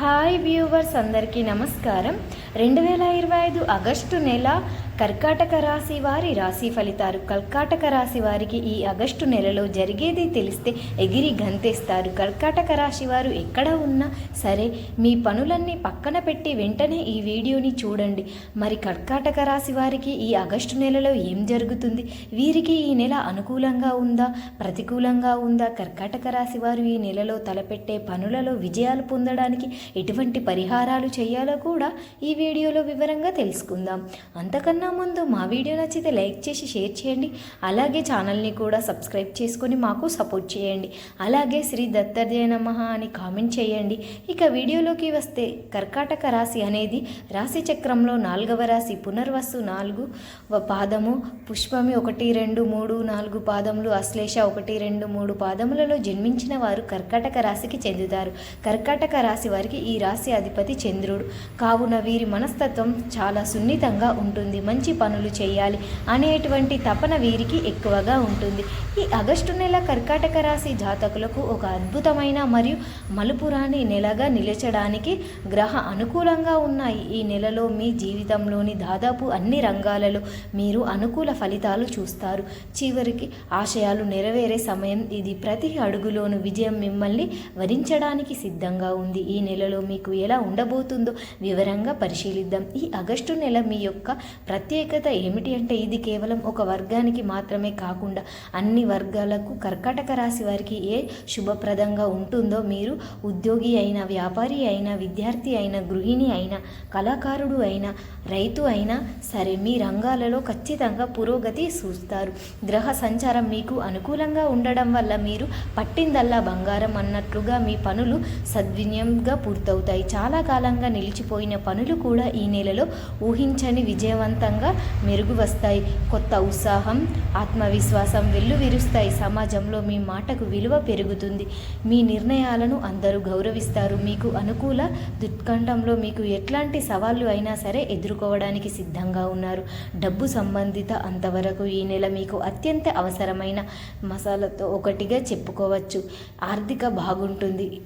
Hi viewers అందరికీ నమస్కారం. రెండు వేల ఇరవై ఐదు ఆగస్టు నెల కర్కాటక రాశి వారి రాశి ఫలితాలు. కర్కాటక రాశి వారికి ఈ ఆగస్టు నెలలో జరిగేది తెలిస్తే ఎగిరి గంతేస్తారు. కర్కాటక రాశి వారు ఎక్కడ ఉన్నా సరే మీ పనులన్నీ పక్కన పెట్టి వెంటనే ఈ వీడియోని చూడండి. మరి కర్కాటక రాశి వారికి ఈ ఆగస్టు నెలలో ఏం జరుగుతుంది? వీరికి ఈ నెల అనుకూలంగా ఉందా? ప్రతికూలంగా ఉందా? కర్కాటక రాశి వారు ఈ నెలలో తలపెట్టే పనులలో విజయాలు పొందడానికి ఎటువంటి పరిహారాలు చేయాలో కూడా ఈ వీడియోలో వివరంగా తెలుసుకుందాం. అంతకన్నా ముందు మా వీడియో నచ్చితే లైక్ చేసి షేర్ చేయండి. అలాగే ఛానల్ని కూడా సబ్స్క్రైబ్ చేసుకొని మాకు సపోర్ట్ చేయండి. అలాగే శ్రీ దత్తాత్రేయ నమః అని కామెంట్ చేయండి. ఇక వీడియోలోకి వస్తే కర్కాటక రాశి అనేది రాశి చక్రంలో నాలుగవ రాశి పునర్వసు నాలుగు వ- పాదము పుష్పమి ఒకటి రెండు మూడు నాలుగు పాదములు అశ్లేష ఒకటి రెండు మూడు పాదములలో జన్మించిన వారు కర్కాటక రాశికి చెందుతారు. కర్కాటక రాశి వారికి ఈ రాశి అధిపతి చంద్రుడు. కావున వీరి మనస్తత్వం చాలా సున్నితంగా ఉంటుంది. మంచి మంచి పనులు చేయాలి అనేటువంటి తపన వీరికి ఎక్కువగా ఉంటుంది. ఈ ఆగస్టు నెల కర్కాటక రాశి జాతకులకు ఒక అద్భుతమైన మరియు మలుపురాని నెలగా నిలచడానికి గ్రహ అనుకూలంగా ఉన్నాయి ఈ నెలలో మీ జీవితంలోని దాదాపు అన్ని రంగాలలో మీరు అనుకూల ఫలితాలు చూస్తారు. చివరికి ఆశయాలు నెరవేరే సమయం ఇది ప్రతి అడుగులోను విజయం మిమ్మల్ని వరించడానికి సిద్ధంగా ఉంది. ఈ నెలలో మీకు ఎలా ఉండబోతుందో వివరంగా పరిశీలిద్దాం. ఈ ఆగస్టు నెల మీ యొక్క ప్రత్యేకత ఏమిటి అంటే ఇది కేవలం ఒక వర్గానికి మాత్రమే కాకుండా అన్ని వర్గాలకు కర్కాటక రాశి వారికి ఏ శుభప్రదంగా ఉంటుందో మీరు ఉద్యోగి అయినా వ్యాపారి అయినా విద్యార్థి అయినా గృహిణి అయినా కళాకారుడు అయినా రైతు అయినా సరే మీ రంగాలలో ఖచ్చితంగా పురోగతి చూస్తారు గ్రహ సంచారం మీకు అనుకూలంగా ఉండడం వల్ల మీరు పట్టిందల్లా బంగారం అన్నట్లుగా మీ పనులు సద్వినియంగా పూర్తవుతాయి. చాలా కాలంగా నిలిచిపోయిన పనులు కూడా ఈ నెలలో ఊహించని విజయవంతంగా మెరుగు వస్తాయి. కొత్త ఉత్సాహం ఆత్మవిశ్వాసం వెల్లువిరుస్తాయి. సమాజంలో మీ మాటకు విలువ పెరుగుతుంది. మీ నిర్ణయాలను అందరూ గౌరవిస్తారు. మీకు అనుకూల దుత్కంఠంలో మీకు ఎట్లాంటి సవాళ్ళు అయినా సరే ఎదుర్కోవడానికి సిద్ధంగా ఉన్నారు. డబ్బు సంబంధిత అంతవరకు ఈ నెల మీకు అత్యంత అవసరమైన మసాలాతో ఒకటిగా చెప్పుకోవచ్చు. ఆర్థిక బాగుంటుంది.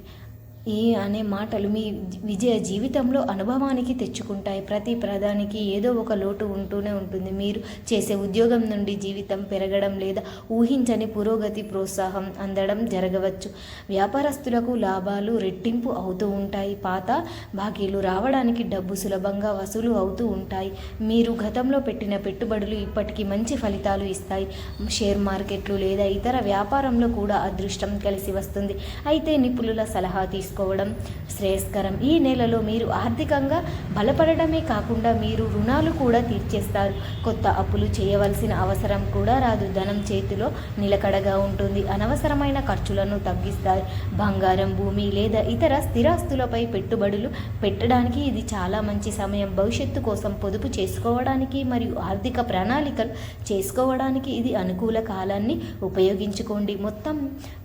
ఈ అనే మాటలు మీ విజయ జీవితంలో అనుభవానికి తెచ్చుకుంటాయి. ప్రతి ప్రధానికి ఏదో ఒక లోటు ఉంటూనే ఉంటుంది. మీరు చేసే ఉద్యోగం నుండి జీవితం పెరగడం లేదా ఊహించని పురోగతి ప్రోత్సాహం అందడం జరగవచ్చు. వ్యాపారస్తులకు లాభాలు రెట్టింపు అవుతూ ఉంటాయి. పాత బాకీలు రావడానికి డబ్బు సులభంగా వసూలు అవుతూ ఉంటాయి. మీరు గతంలో పెట్టిన పెట్టుబడులు ఇప్పటికీ మంచి ఫలితాలు ఇస్తాయి. షేర్ మార్కెట్లు లేదా ఇతర వ్యాపారంలో కూడా అదృష్టం కలిసి వస్తుంది. అయితే నిపుణుల సలహా తీసుకు తీసుకోవడం శ్రేయస్కరం. ఈ నెలలో మీరు ఆర్థికంగా బలపడడమే కాకుండా మీరు రుణాలు కూడా తీర్చేస్తారు. కొత్త అప్పులు చేయవలసిన అవసరం కూడా రాదు. ధనం చేతిలో నిలకడగా ఉంటుంది. అనవసరమైన ఖర్చులను తగ్గిస్తారు. బంగారం భూమి లేదా ఇతర స్థిరాస్తులపై పెట్టుబడులు పెట్టడానికి ఇది చాలా మంచి సమయం. భవిష్యత్తు కోసం పొదుపు చేసుకోవడానికి మరియు ఆర్థిక ప్రణాళికలు చేసుకోవడానికి ఇది అనుకూల కాలాన్ని ఉపయోగించుకోండి. మొత్తం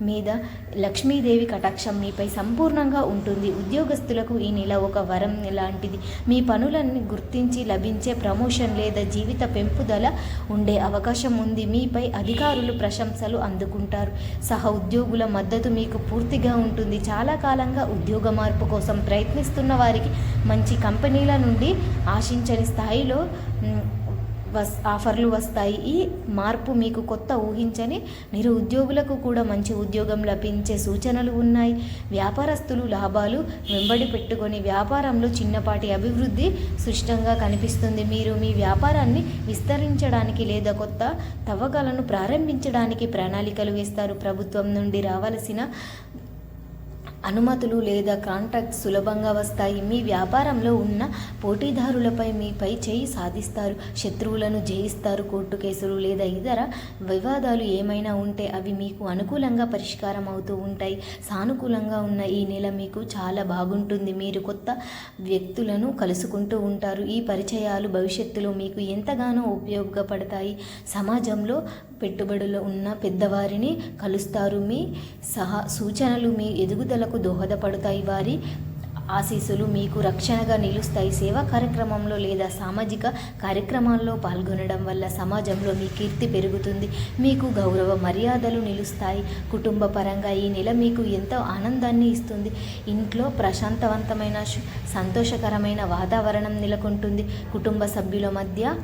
మీద లక్ష్మీదేవి కటాక్షం మీపై సంపూర్ణ సంపూర్ణంగా ఉంటుంది. ఉద్యోగస్తులకు ఈ నెల ఒక వరం లాంటిది. మీ పనులన్నీ గుర్తించి లభించే ప్రమోషన్ లేదా జీవిత పెంపుదల ఉండే అవకాశం ఉంది. మీపై అధికారులు ప్రశంసలు అందుకుంటారు. సహ ఉద్యోగుల మద్దతు మీకు పూర్తిగా ఉంటుంది. చాలా కాలంగా ఉద్యోగ మార్పు కోసం ప్రయత్నిస్తున్న వారికి మంచి కంపెనీల నుండి ఆశించని స్థాయిలో వస్ ఆఫర్లు వస్తాయి. ఈ మార్పు మీకు కొత్త ఊహించని నిరుద్యోగులకు కూడా మంచి ఉద్యోగం లభించే సూచనలు ఉన్నాయి. వ్యాపారస్తులు లాభాలు వెంబడి పెట్టుకొని వ్యాపారంలో చిన్నపాటి అభివృద్ధి సుష్టంగా కనిపిస్తుంది. మీరు మీ వ్యాపారాన్ని విస్తరించడానికి లేదా కొత్త తవ్వకాలను ప్రారంభించడానికి ప్రణాళికలు వేస్తారు. ప్రభుత్వం నుండి రావాల్సిన అనుమతులు లేదా కాంట్రాక్ట్ సులభంగా వస్తాయి. మీ వ్యాపారంలో ఉన్న పోటీదారులపై మీపై చేయి సాధిస్తారు. శత్రువులను జయిస్తారు. కోర్టు కేసులు లేదా ఇతర వివాదాలు ఏమైనా ఉంటే అవి మీకు అనుకూలంగా పరిష్కారం అవుతూ ఉంటాయి. సానుకూలంగా ఉన్న ఈ నెల మీకు చాలా బాగుంటుంది. మీరు కొత్త వ్యక్తులను కలుసుకుంటూ ఉంటారు. ఈ పరిచయాలు భవిష్యత్తులో మీకు ఎంతగానో ఉపయోగపడతాయి. సమాజంలో పెట్టుబడులు ఉన్న పెద్దవారిని కలుస్తారు. మీ సహా సూచనలు మీ ఎదుగుదలకు దోహదపడతాయి వారి ఆశీస్సులు మీకు రక్షణగా నిలుస్తాయి. సేవా కార్యక్రమంలో లేదా సామాజిక కార్యక్రమాల్లో పాల్గొనడం వల్ల సమాజంలో మీ కీర్తి పెరుగుతుంది. మీకు గౌరవ మర్యాదలు నిలుస్తాయి. కుటుంబ పరంగా ఈ నెల మీకు ఎంతో ఆనందాన్ని ఇస్తుంది. ఇంట్లో ప్రశాంతవంతమైన సంతోషకరమైన వాతావరణం నెలకొంటుంది. కుటుంబ సభ్యుల మధ్య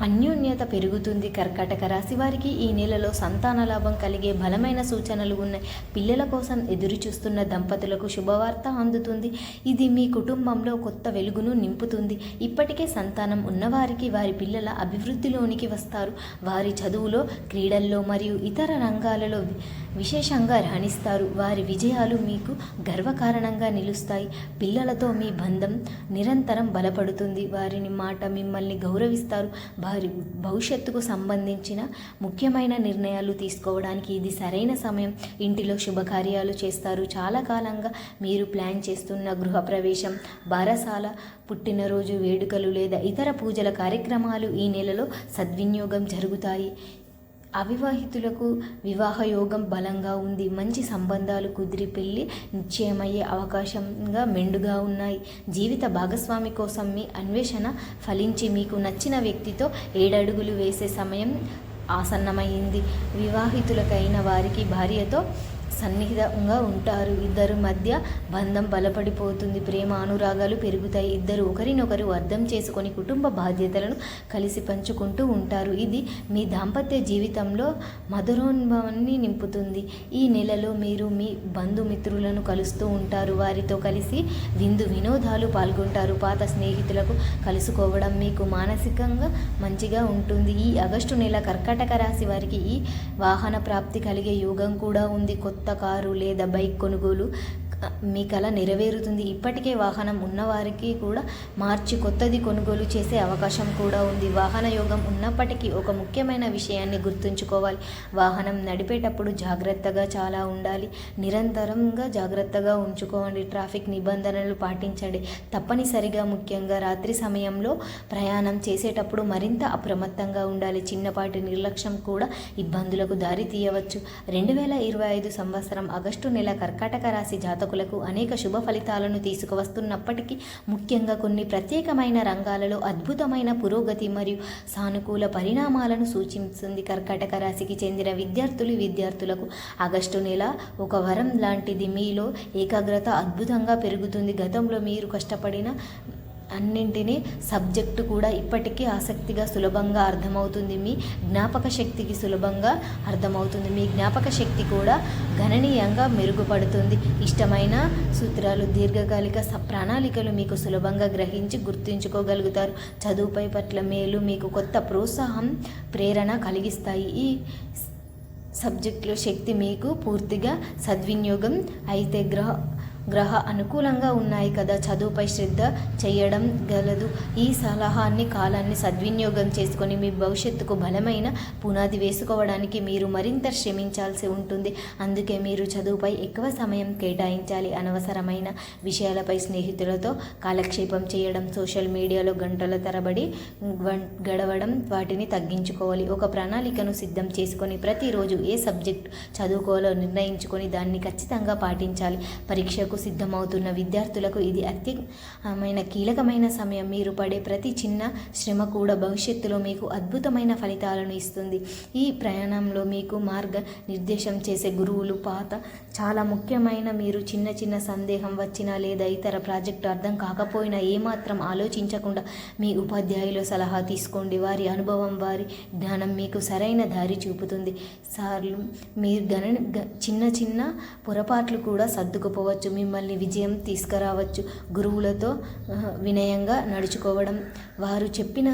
అన్యోన్యత పెరుగుతుంది. కర్కాటక రాశి వారికి ఈ నెలలో సంతాన లాభం కలిగే బలమైన సూచనలు ఉన్నాయి. పిల్లల కోసం ఎదురు చూస్తున్న దంపతులకు శుభవార్త అందుతుంది. ఇది మీ కుటుంబంలో కొత్త వెలుగును నింపుతుంది. ఇప్పటికే సంతానం ఉన్నవారికి వారి పిల్లల అభివృద్ధిలోనికి వస్తారు. వారి చదువులో క్రీడల్లో మరియు ఇతర రంగాలలో విశేషంగా రాణిస్తారు. వారి విజయాలు మీకు గర్వకారణంగా నిలుస్తాయి. పిల్లలతో మీ బంధం నిరంతరం బలపడుతుంది. వారిని మాట మిమ్మల్ని గౌరవిస్తారు. వారి భవిష్యత్తుకు సంబంధించిన ముఖ్యమైన నిర్ణయాలు తీసుకోవడానికి ఇది సరైన సమయం. ఇంటిలో శుభకార్యాలు చేస్తారు. చాలా కాలంగా మీరు ప్లాన్ చేస్తున్న గృహప్రవేశం బారసాల పుట్టినరోజు వేడుకలు లేదా ఇతర పూజల కార్యక్రమాలు ఈ నెలలో సద్వినియోగం జరుగుతాయి. అవివాహితులకు వివాహయోగం బలంగా ఉంది. మంచి సంబంధాలు కుదిరి పెళ్ళి నిశ్చయమయ్యే అవకాశంగా మెండుగా ఉన్నాయి. జీవిత భాగస్వామి కోసం మీ అన్వేషణ ఫలించి మీకు నచ్చిన వ్యక్తితో ఏడడుగులు వేసే సమయం ఆసన్నమైంది. వివాహితులకైన వారికి భార్యతో సన్నిహితంగా ఉంటారు. ఇద్దరు మధ్య బంధం బలపడిపోతుంది. ప్రేమ అనురాగాలు పెరుగుతాయి. ఇద్దరు ఒకరినొకరు అర్థం చేసుకొని కుటుంబ బాధ్యతలను కలిసి పంచుకుంటూ ఉంటారు. ఇది మీ దాంపత్య జీవితంలో మధురోన్భవాన్ని నింపుతుంది. ఈ నెలలో మీరు మీ బంధుమిత్రులను కలుస్తూ ఉంటారు. వారితో కలిసి విందు వినోదాలు పాల్గొంటారు. పాత స్నేహితులకు కలుసుకోవడం మీకు మానసికంగా మంచిగా ఉంటుంది. ఈ ఆగస్టు నెల కర్కాటక రాశి వారికి ఈ వాహన ప్రాప్తి కలిగే యోగం కూడా ఉంది. కొత్త కారు లేదా బైక్ కొనుగోలు మీ కళ నెరవేరుతుంది. ఇప్పటికే వాహనం ఉన్నవారికి కూడా మార్చి కొత్తది కొనుగోలు చేసే అవకాశం కూడా ఉంది. వాహన యోగం ఉన్నప్పటికీ ఒక ముఖ్యమైన విషయాన్ని గుర్తుంచుకోవాలి. వాహనం నడిపేటప్పుడు జాగ్రత్తగా చాలా ఉండాలి. నిరంతరంగా జాగ్రత్తగా ఉంచుకోండి. ట్రాఫిక్ నిబంధనలు పాటించండి. తప్పనిసరిగా ముఖ్యంగా రాత్రి సమయంలో ప్రయాణం చేసేటప్పుడు మరింత అప్రమత్తంగా ఉండాలి. చిన్నపాటి నిర్లక్ష్యం కూడా ఇబ్బందులకు దారి తీయవచ్చు రెండు వేల ఇరవై ఐదు సంవత్సరం ఆగస్టు నెల కర్కాటక రాశి జాతకులకు అనేక శుభ ఫలితాలను తీసుకువస్తున్నప్పటికీ ముఖ్యంగా కొన్ని ప్రత్యేకమైన రంగాలలో అద్భుతమైన పురోగతి మరియు సానుకూల పరిణామాలను సూచిస్తుంది కర్కటక రాశికి చెందిన విద్యార్థులు. విద్యార్థులకు ఆగస్టు నెల ఒక వరం లాంటిది. మీలో ఏకాగ్రత అద్భుతంగా పెరుగుతుంది. గతంలో మీరు కష్టపడిన అన్నింటినీ సబ్జెక్టు కూడా ఇప్పటికీ ఆసక్తిగా సులభంగా అర్థమవుతుంది. మీ జ్ఞాపక శక్తికి సులభంగా అర్థమవుతుంది. మీ జ్ఞాపక శక్తి కూడా గణనీయంగా మెరుగుపడుతుంది. ఇష్టమైన సూత్రాలు దీర్ఘకాలిక ప్రణాళికలు మీకు సులభంగా గ్రహించి గుర్తుంచుకోగలుగుతారు. చదువుపై పట్ల మేలు మీకు కొత్త ప్రోత్సాహం ప్రేరణ కలిగిస్తాయి. ఈ సబ్జెక్టులో శక్తి మీకు పూర్తిగా సద్వినియోగం అయితే గ్రహ గ్రహ అనుకూలంగా ఉన్నాయి కదా చదువుపై శ్రద్ధ చేయడం గలదు. ఈ సలహాన్ని కాలాన్ని సద్వినియోగం చేసుకొని మీ భవిష్యత్తుకు బలమైన పునాది వేసుకోవడానికి మీరు మరింత శ్రమించాల్సి ఉంటుంది. అందుకే మీరు చదువుపై ఎక్కువ సమయం కేటాయించాలి. అనవసరమైన విషయాలపై స్నేహితులతో కాలక్షేపం చేయడం సోషల్ మీడియాలో గంటల తరబడి గడవడం వాటిని తగ్గించుకోవాలి. ఒక ప్రణాళికను సిద్ధం చేసుకొని ప్రతిరోజు ఏ సబ్జెక్ట్ చదువుకోవాలో నిర్ణయించుకొని దాన్ని ఖచ్చితంగా పాటించాలి. పరీక్షకు సిద్ధమవుతున్న విద్యార్థులకు ఇది అత్యమైన కీలకమైన సమయం. మీరు పడే ప్రతి చిన్న శ్రమ కూడా భవిష్యత్తులో మీకు అద్భుతమైన ఫలితాలను ఇస్తుంది. ఈ ప్రయాణంలో మీకు మార్గ నిర్దేశం చేసే గురువులు పాత చాలా ముఖ్యమైన మీరు చిన్న చిన్న సందేహం వచ్చినా లేదా ఇతర ప్రాజెక్టు అర్థం కాకపోయినా ఏమాత్రం ఆలోచించకుండా మీ ఉపాధ్యాయుల సలహా తీసుకోండి. వారి అనుభవం వారి జ్ఞానం మీకు సరైన దారి చూపుతుంది. సార్లు మీరు గణ గ- చిన్న చిన్న పొరపాట్లు కూడా సర్దుకుపోవచ్చు. మిమ్మల్ని విజయం తీసుకురావచ్చు. గురువులతో వినయంగా నడుచుకోవడం. వారు చెప్పిన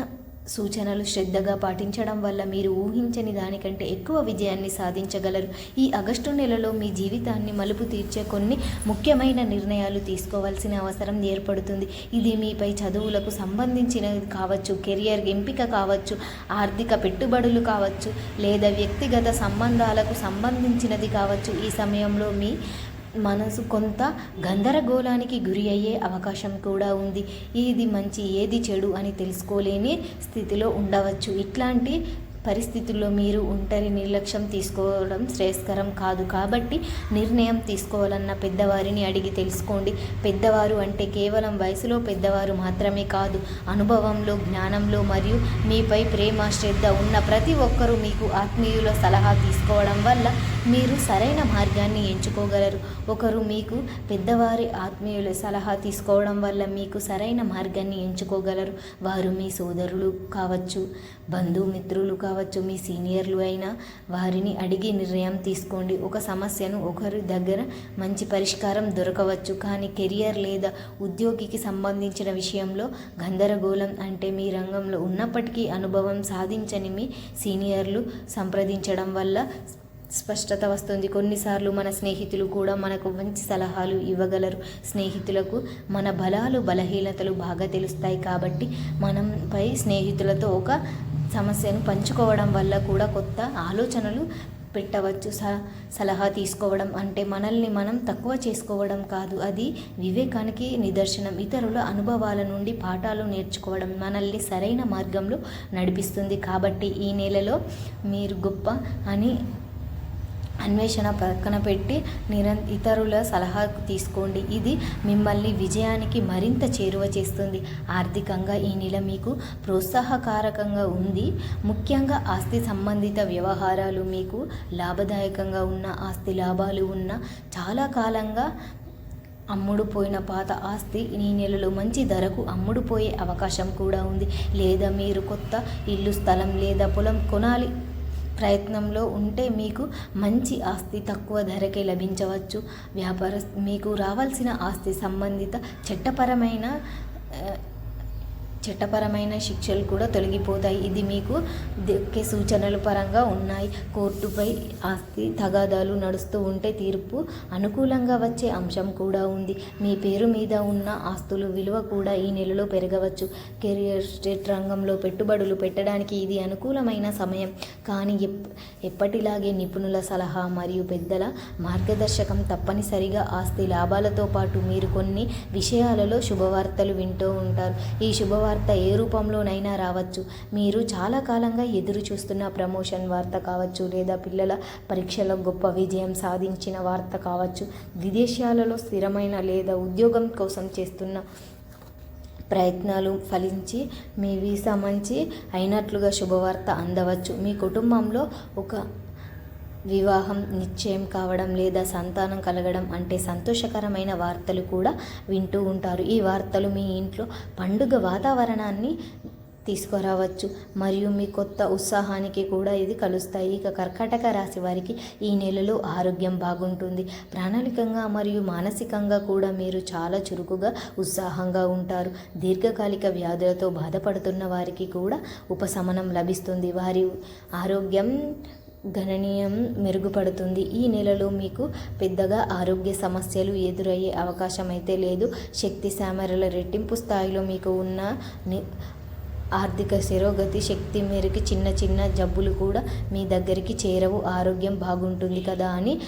సూచనలు శ్రద్ధగా పాటించడం వల్ల మీరు ఊహించని దానికంటే ఎక్కువ విజయాన్ని సాధించగలరు. ఈ ఆగస్టు నెలలో మీ జీవితాన్ని మలుపు తీర్చే కొన్ని ముఖ్యమైన నిర్ణయాలు తీసుకోవాల్సిన అవసరం ఏర్పడుతుంది. ఇది మీపై చదువులకు సంబంధించినది కావచ్చు కెరియర్ ఎంపిక కావచ్చు ఆర్థిక పెట్టుబడులు కావచ్చు లేదా వ్యక్తిగత సంబంధాలకు సంబంధించినది కావచ్చు. ఈ సమయంలో మీ మనసు కొంత గందరగోళానికి గురి అయ్యే అవకాశం కూడా ఉంది. ఇది మంచి ఏది చెడు అని తెలుసుకోలేని స్థితిలో ఉండవచ్చు. ఇట్లాంటి పరిస్థితుల్లో మీరు ఒంటరి నిర్లక్ష్యం తీసుకోవడం శ్రేయస్కరం కాదు. కాబట్టి నిర్ణయం తీసుకోవాలన్న పెద్దవారిని అడిగి తెలుసుకోండి. పెద్దవారు అంటే కేవలం వయసులో పెద్దవారు మాత్రమే కాదు అనుభవంలో జ్ఞానంలో మరియు మీపై ప్రేమ శ్రద్ధ ఉన్న ప్రతి ఒక్కరూ మీకు ఆత్మీయుల సలహా తీసుకోవడం వల్ల మీరు సరైన మార్గాన్ని ఎంచుకోగలరు. ఒకరు మీకు పెద్దవారి ఆత్మీయుల సలహా తీసుకోవడం వల్ల మీకు సరైన మార్గాన్ని ఎంచుకోగలరు. వారు మీ సోదరులు కావచ్చు బంధుమిత్రులు కావచ్చు మీ సీనియర్లు అయినా వారిని అడిగి నిర్ణయం తీసుకోండి. ఒక సమస్యను ఒకరి దగ్గర మంచి పరిష్కారం దొరకవచ్చు. కానీ కెరియర్ లేదా ఉద్యోగికి సంబంధించిన విషయంలో గందరగోళం అంటే మీ రంగంలో ఉన్నప్పటికీ అనుభవం సాధించని మీ సీనియర్లు సంప్రదించడం వల్ల స్పష్టత వస్తుంది. కొన్నిసార్లు మన స్నేహితులు కూడా మనకు మంచి సలహాలు ఇవ్వగలరు. స్నేహితులకు మన బలాలు బలహీనతలు బాగా తెలుస్తాయి కాబట్టి మనంపై స్నేహితులతో ఒక సమస్యను పంచుకోవడం వల్ల కూడా కొత్త ఆలోచనలు పెట్టవచ్చు. స సలహా తీసుకోవడం అంటే మనల్ని మనం తక్కువ చేసుకోవడం కాదు. అది వివేకానికి నిదర్శనం. ఇతరుల అనుభవాల నుండి పాఠాలు నేర్చుకోవడం మనల్ని సరైన మార్గంలో నడిపిస్తుంది. కాబట్టి ఈ నెలలో మీరు గొప్ప అని అన్వేషణ పక్కన పెట్టి నిరం ఇతరుల సలహా తీసుకోండి. ఇది మిమ్మల్ని విజయానికి మరింత చేరువ చేస్తుంది. ఆర్థికంగా ఈ నెల మీకు ప్రోత్సాహకారకంగా ఉంది. ముఖ్యంగా ఆస్తి సంబంధిత వ్యవహారాలు మీకు లాభదాయకంగా ఉన్న ఆస్తి లాభాలు ఉన్న చాలా కాలంగా అమ్ముడుపోయిన పాత ఆస్తి ఈ నెలలో మంచి ధరకు అమ్ముడుపోయే అవకాశం కూడా ఉంది. లేదా మీరు కొత్త ఇల్లు స్థలం లేదా పొలం కొనాలి ప్రయత్నంలో ఉంటే మీకు మంచి ఆస్తి తక్కువ ధరకే లభించవచ్చు. వ్యాపార మీకు రావాల్సిన ఆస్తి సంబంధిత చట్టపరమైన చట్టపరమైన శిక్షలు కూడా తొలగిపోతాయి. ఇది మీకు దొక్కే సూచనల పరంగా ఉన్నాయి. కోర్టుపై ఆస్తి తగాదాలు నడుస్తూ ఉంటే తీర్పు అనుకూలంగా వచ్చే అంశం కూడా ఉంది. మీ పేరు మీద ఉన్న ఆస్తులు విలువ కూడా ఈ నెలలో పెరగవచ్చు. కెరియర్ స్టేట్ రంగంలో పెట్టుబడులు పెట్టడానికి ఇది అనుకూలమైన సమయం. కానీ ఎప్ ఎప్పటిలాగే నిపుణుల సలహా మరియు పెద్దల మార్గదర్శకం తప్పనిసరిగా ఆస్తి లాభాలతో పాటు మీరు కొన్ని విషయాలలో శుభవార్తలు వింటూ ఉంటారు. ఈ శుభవార్త వార్త ఏ రూపంలోనైనా రావచ్చు. మీరు చాలా కాలంగా ఎదురు చూస్తున్న ప్రమోషన్ వార్త కావచ్చు లేదా పిల్లల పరీక్షలో గొప్ప విజయం సాధించిన వార్త కావచ్చు. విదేశాలలో స్థిరమైన లేదా ఉద్యోగం కోసం చేస్తున్న ప్రయత్నాలు ఫలించి మీ వీసా మంచి అయినట్లుగా శుభవార్త అందవచ్చు. మీ కుటుంబంలో ఒక వివాహం నిశ్చయం కావడం లేదా సంతానం కలగడం అంటే సంతోషకరమైన వార్తలు కూడా వింటూ ఉంటారు. ఈ వార్తలు మీ ఇంట్లో పండుగ వాతావరణాన్ని తీసుకురావచ్చు. మరియు మీ కొత్త ఉత్సాహానికి కూడా ఇది కలుస్తాయి. ఇక కర్కాటక రాశి వారికి ఈ నెలలో ఆరోగ్యం బాగుంటుంది. ప్రణాళికంగా మరియు మానసికంగా కూడా మీరు చాలా చురుకుగా ఉత్సాహంగా ఉంటారు. దీర్ఘకాలిక వ్యాధులతో బాధపడుతున్న వారికి కూడా ఉపశమనం లభిస్తుంది. వారి ఆరోగ్యం గణనీయం మెరుగుపడుతుంది. ఈ నెలలో మీకు పెద్దగా ఆరోగ్య సమస్యలు ఎదురయ్యే అవకాశం అయితే లేదు. శక్తి సామర్యాల రెట్టింపు స్థాయిలో మీకు ఉన్న ని- ఆర్థిక శిరోగతి శక్తి మేరకు చిన్న చిన్న జబ్బులు కూడా మీ దగ్గరికి చేరవు. ఆరోగ్యం బాగుంటుంది కదా అని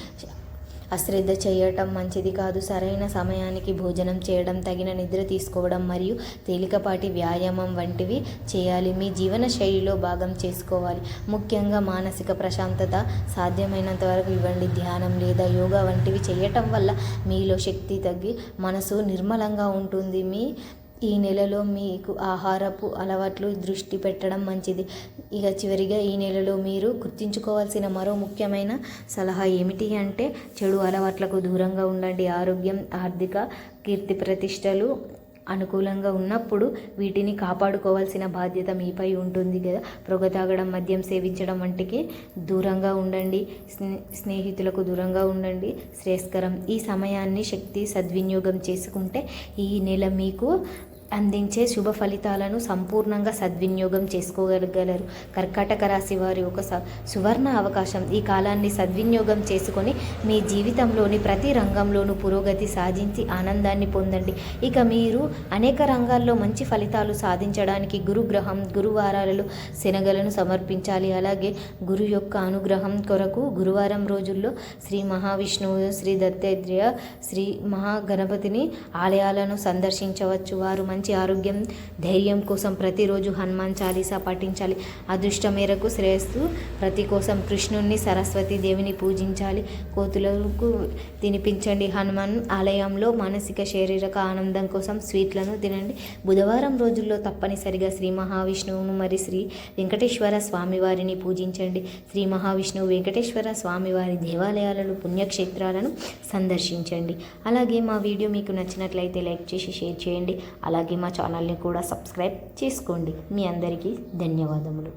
అశ్రద్ధ చేయటం మంచిది కాదు. సరైన సమయానికి భోజనం చేయడం తగిన నిద్ర తీసుకోవడం మరియు తేలికపాటి వ్యాయామం వంటివి చేయాలి. మీ జీవన శైలిలో భాగం చేసుకోవాలి. ముఖ్యంగా మానసిక ప్రశాంతత సాధ్యమైనంత వరకు ఇవ్వండి. ధ్యానం లేదా యోగా వంటివి చేయటం వల్ల మీలో శక్తి తగ్గి మనసు నిర్మలంగా ఉంటుంది. మీ ఈ నెలలో మీకు ఆహారపు అలవాట్లు దృష్టి పెట్టడం మంచిది. ఇక చివరిగా ఈ నెలలో మీరు గుర్తుంచుకోవాల్సిన మరో ముఖ్యమైన సలహా ఏమిటి అంటే చెడు అలవాట్లకు దూరంగా ఉండండి. ఆరోగ్యం ఆర్థిక కీర్తి ప్రతిష్టలు అనుకూలంగా ఉన్నప్పుడు వీటిని కాపాడుకోవాల్సిన బాధ్యత మీపై ఉంటుంది కదా. పొగ తాగడం మద్యం సేవించడం వంటికి దూరంగా ఉండండి. స్నే స్నేహితులకు దూరంగా ఉండండి. శ్రేయస్కరం. ఈ సమయాన్ని శక్తి సద్వినియోగం చేసుకుంటే ఈ నెల మీకు అందించే శుభ ఫలితాలను సంపూర్ణంగా సద్వినియోగం చేసుకోగలగలరు కర్కాటక రాశి వారి ఒక స సువర్ణ అవకాశం. ఈ కాలాన్ని సద్వినియోగం చేసుకొని మీ జీవితంలోని ప్రతి రంగంలోనూ పురోగతి సాధించి ఆనందాన్ని పొందండి. ఇక మీరు అనేక రంగాల్లో మంచి ఫలితాలు సాధించడానికి గురుగ్రహం గురువారాలలో శనగలను సమర్పించాలి. అలాగే గురు యొక్క అనుగ్రహం కొరకు గురువారం రోజుల్లో శ్రీ మహావిష్ణువు శ్రీ దత్తాత్రేయ శ్రీ మహాగణపతిని ఆలయాలను సందర్శించవచ్చు. వారు మంచి ఆరోగ్యం ధైర్యం కోసం ప్రతిరోజు హనుమాన్ చాలీసా పఠించాలి. అదృష్ట మేరకు శ్రేయస్సు ప్రతి కోసం కృష్ణుణ్ణి సరస్వతి దేవిని పూజించాలి. కోతులకు తినిపించండి. హనుమాన్ ఆలయంలో మానసిక శారీరక ఆనందం కోసం స్వీట్లను తినండి. బుధవారం రోజుల్లో తప్పనిసరిగా శ్రీ మహావిష్ణువును మరి శ్రీ వెంకటేశ్వర స్వామివారిని పూజించండి. శ్రీ మహావిష్ణువు వెంకటేశ్వర స్వామివారి దేవాలయాలను పుణ్యక్షేత్రాలను సందర్శించండి. అలాగే మా వీడియో మీకు నచ్చినట్లయితే లైక్ చేసి షేర్ చేయండి. అలాగే మా ఛానల్ని కూడా సబ్స్క్రైబ్ చేసుకోండి. మీ అందరికీ ధన్యవాదములు.